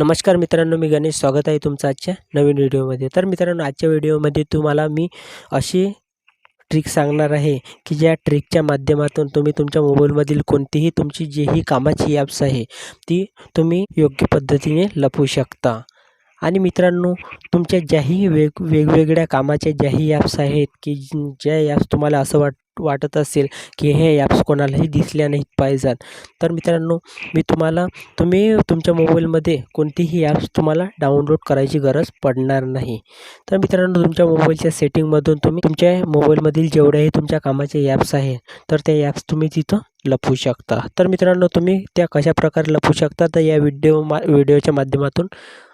नमस्कार मित्रांनो मी गणेश. स्वागत आहे तुमचं आजच्या नवीन व्हिडिओमध्ये. तर मित्रांनो आजच्या व्हिडिओमध्ये तुम्हाला मी अशी ट्रिक सांगणार आहे की ज्या ट्रिकच्या माध्यमातून तुम्ही तुमच्या मोबाईलमधील कोणतीही तुमची जीही कामाची ॲप्स आहे ती तुम्ही योग्य पद्धतीने लपवू शकता. आणि मित्रांनो तुमच्या ज्याही वेग वेगवेगळ्या कामाच्या ज्याही ॲप्स आहेत की ज्या ॲप्स तुम्हाला असं वाट वाटत असेल की हे ॲप्स कोणालाही दिसल्या नाहीत पाहिजेत. तर मित्रांनो मी तुम्हाला तुम्ही तुमच्या मोबाईलमध्ये कोणतीही ॲप्स तुम्हाला डाउनलोड करायची गरज पडणार नाही. तर मित्रांनो तुमच्या मोबाईलच्या सेटिंगमधून तुम्ही तुमच्या मोबाईलमधील जेवढ्याही तुमच्या कामाचे ॲप्स आहे तर ते ॲप्स तुम्ही तिथं लपवू शकता. तर मित्रांनो तुम्ही त्या कशा प्रकारे लपवू शकता तर या व्हिडिओ मा व्हिडिओच्या माध्यमातून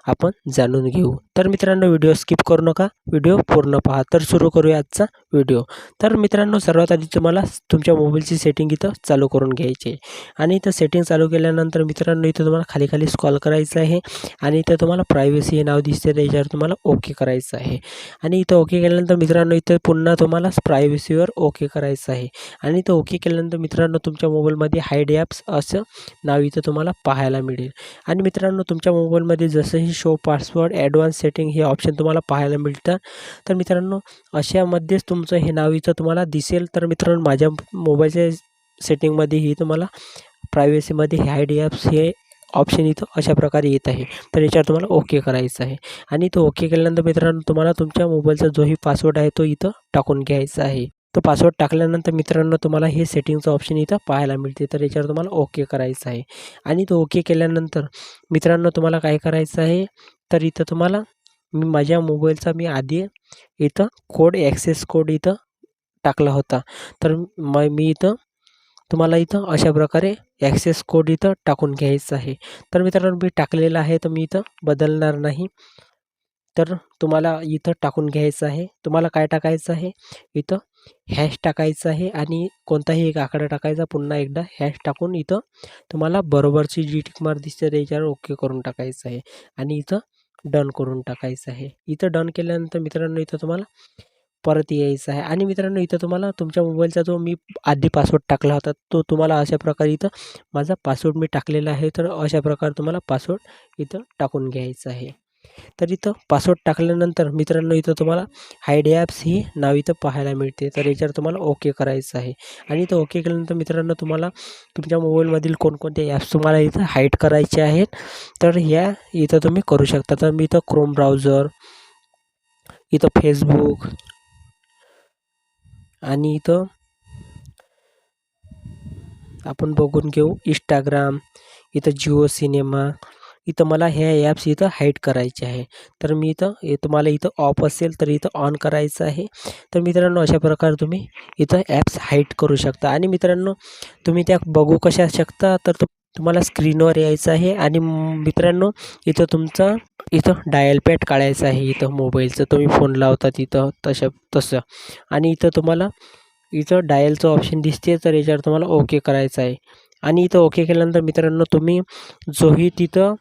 आपण जाणून घेऊ. तर मित्रांनो व्हिडिओ स्किप करू नका. व्हिडिओ पूर्ण पहा. तर सुरू करूया आजचा व्हिडिओ. तर मित्रांनो सर्वात आधी तुम्हाला तुमच्या मोबाईलची सेटिंग इथं चालू करून घ्यायची आहे. आणि इथं सेटिंग चालू केल्यानंतर मित्रांनो इथं तुम्हाला खाली खाली स्कॉल करायचं आहे. आणि इथं तुम्हाला प्रायव्हसी हे नाव दिसते त्याच्यावर तुम्हाला ओके करायचं आहे. आणि इथं ओके केल्यानंतर मित्रांनो इथं पुन्हा तुम्हाला प्रायव्हसीवर ओके करायचं आहे. आणि इथं ओके केल्यानंतर मित्रांनो तुमच्या मोबाईलमध्ये हायड ॲप्स असं नाव इथं तुम्हाला पाहायला मिळेल. आणि मित्रांनो तुमच्या मोबाईलमध्ये जसंही शो पासवर्ड ॲडव्हान्स सेटिंग हे ऑप्शन तुम्हाला पाहायला मिळतं. तर मित्रांनो अशामध्येच तुमचं हे नाव इथं तुम्हाला दिसेल. तर मित्रांनो माझ्या मोबाईलच्या सेटिंगमध्येही तुम्हाला प्रायव्हसीमध्ये हे हाईड ॲप्स हे ऑप्शन इथं अशा प्रकारे येत आहे. तर याच्यावर तुम्हाला ओके करायचं आहे. आणि तो ओके केल्यानंतर मित्रांनो तुम्हाला तुमच्या मोबाईलचा जोही पासवर्ड आहे तो इथं टाकून घ्यायचा आहे. तो पासवर्ड टाकल्यानंतर मित्रांनो तुम्हाला हे सेटिंगचं ऑप्शन इथं पाहायला मिळते. तर याच्यावर तुम्हाला ओके करायचं आहे. आणि तो ओके केल्यानंतर मित्रांनो तुम्हाला काय करायचं आहे? तर इथं तुम्हाला मी माझ्या मोबाईलचा मी आधी इथं कोड ॲक्सेस कोड इथं टाकला होता. तर म मी इथं तुम्हाला इथं अशा प्रकारे ॲक्सेस कोड इथं टाकून घ्यायचा आहे. तर मित्रांनो मी टाकलेला आहे तर मी इथं बदलणार नाही. तर तुम्हाला इथं टाकून घ्यायचं आहे. तुम्हाला काय टाकायचं आहे? इथं हॅश टाकायचं आहे आणि कोणताही एक आकडा टाकायचा पुन्हा एकदा हॅश टाकून इथं तुम्हाला बरोबरची जी टिकमार दिसते त्याच्यावर ओके करून टाकायचं आहे. आणि इथं डन करून टाकायचं आहे. इथं डन केल्यानंतर मित्रांनो इथं तुम्हाला परत यायचं आहे. आणि मित्रांनो इथं तुम्हाला तुमच्या मोबाईलचा जो मी आधी पासवर्ड टाकला होता तो तुम्हाला अशा प्रकारे इथं माझा पासवर्ड मी टाकलेला आहे. तर अशा प्रकारे तुम्हाला पासवर्ड इथं टाकून घ्यायचा आहे. तर इथं पासवर्ड टाकल्यानंतर मित्रांनो इथं तुम्हाला हायडी ॲप्स ही नाव इथं पाहायला मिळते. तर याच्यावर तुम्हाला ओके करायचं आहे. आणि इथं ओके केल्यानंतर मित्रांनो तुम्हाला तुमच्या मोबाईलमधील कोणकोणते ॲप्स तुम्हाला इथं हाईड करायचे आहेत तर ह्या इथं तुम्ही करू शकता. तर मी इथं क्रोम ब्राउझर इथं फेसबुक आणि इथं आपण बघून घेऊ इंस्टाग्राम इथं जिओ सिनेमा इथं मला ह्या ॲप्स इथं हाईट करायचे आहे. तर मी इथं तुम्हाला इथं ऑफ असेल तर इथं ऑन करायचं आहे. तर मित्रांनो अशा प्रकारे तुम्ही इथं ॲप्स हाईट करू शकता. आणि मित्रांनो तुम्ही त्या बघू कशा शकता तर तुम्हाला स्क्रीनवर यायचं आहे. आणि मित्रांनो इथं तुमचा इथं डायल पॅड काढायचं आहे. इथं मोबाईलचं तुम्ही फोन लावता तिथं तसं तसं. आणि इथं तुम्हाला इथं डायलचं ऑप्शन दिसते तर याच्यावर तुम्हाला ओके करायचं आहे. आणि इथं ओके केल्यानंतर मित्रांनो तुम्ही जोही तिथं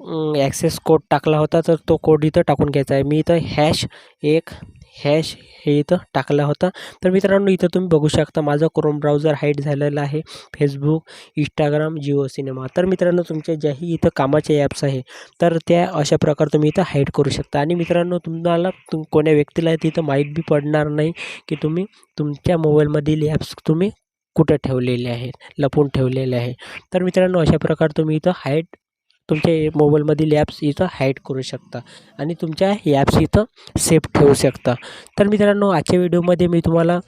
ॲक्सेस कोड टाकला होता तर तो कोड इथं टाकून घ्यायचा आहे. मी इथं हॅश एक हॅश हे इथं टाकला होता. तर मित्रांनो इथं तुम्ही बघू शकता माझं क्रोम ब्राउझर हाईड झालेलं आहे. फेसबुक इंस्टाग्राम जिओ सिनेमा तर मित्रांनो तुमच्या ज्याही इथं कामाचे ॲप्स आहे तर त्या अशा प्रकारे तुम्ही इथं हाईड करू शकता. आणि मित्रांनो तुम्हाला तुम कोण्या व्यक्तीला तिथं माहीत बी पडणार नाही की तुम्ही तुमच्या मोबाईलमधील ॲप्स तुम्ही कुठं ठेवलेले आहेत लपून ठेवलेले आहे तर मित्रांनो अशा प्रकारे तुम्ही इथं हाईड तुमच्या मोबाईलमधील ॲप्स इथं हाईड करू शकता. आणि तुमच्या ॲप्स इथं सेफ ठेवू शकता. तर मित्रांनो आजच्या व्हिडिओमध्ये मी तुम्हाला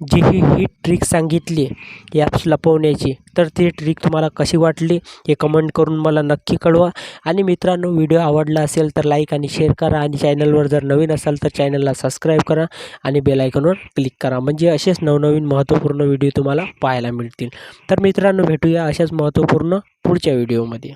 जी ही ही ट्रिक सांगितली ॲप्स लपवण्याची तर ती ट्रिक तुम्हाला कशी वाटली हे कमेंट करून मला नक्की कळवा. आणि मित्रांनो व्हिडिओ आवडला असेल तर लाईक आणि शेअर करा. आणि चॅनलवर जर नवीन असाल तर चॅनलला सबस्क्राईब करा आणि बेलायकॉनवर क्लिक करा. म्हणजे असेच नवनवीन महत्त्वपूर्ण व्हिडिओ तुम्हाला पाहायला मिळतील. तर मित्रांनो भेटूया अशाच महत्त्वपूर्ण पुढच्या व्हिडिओमध्ये.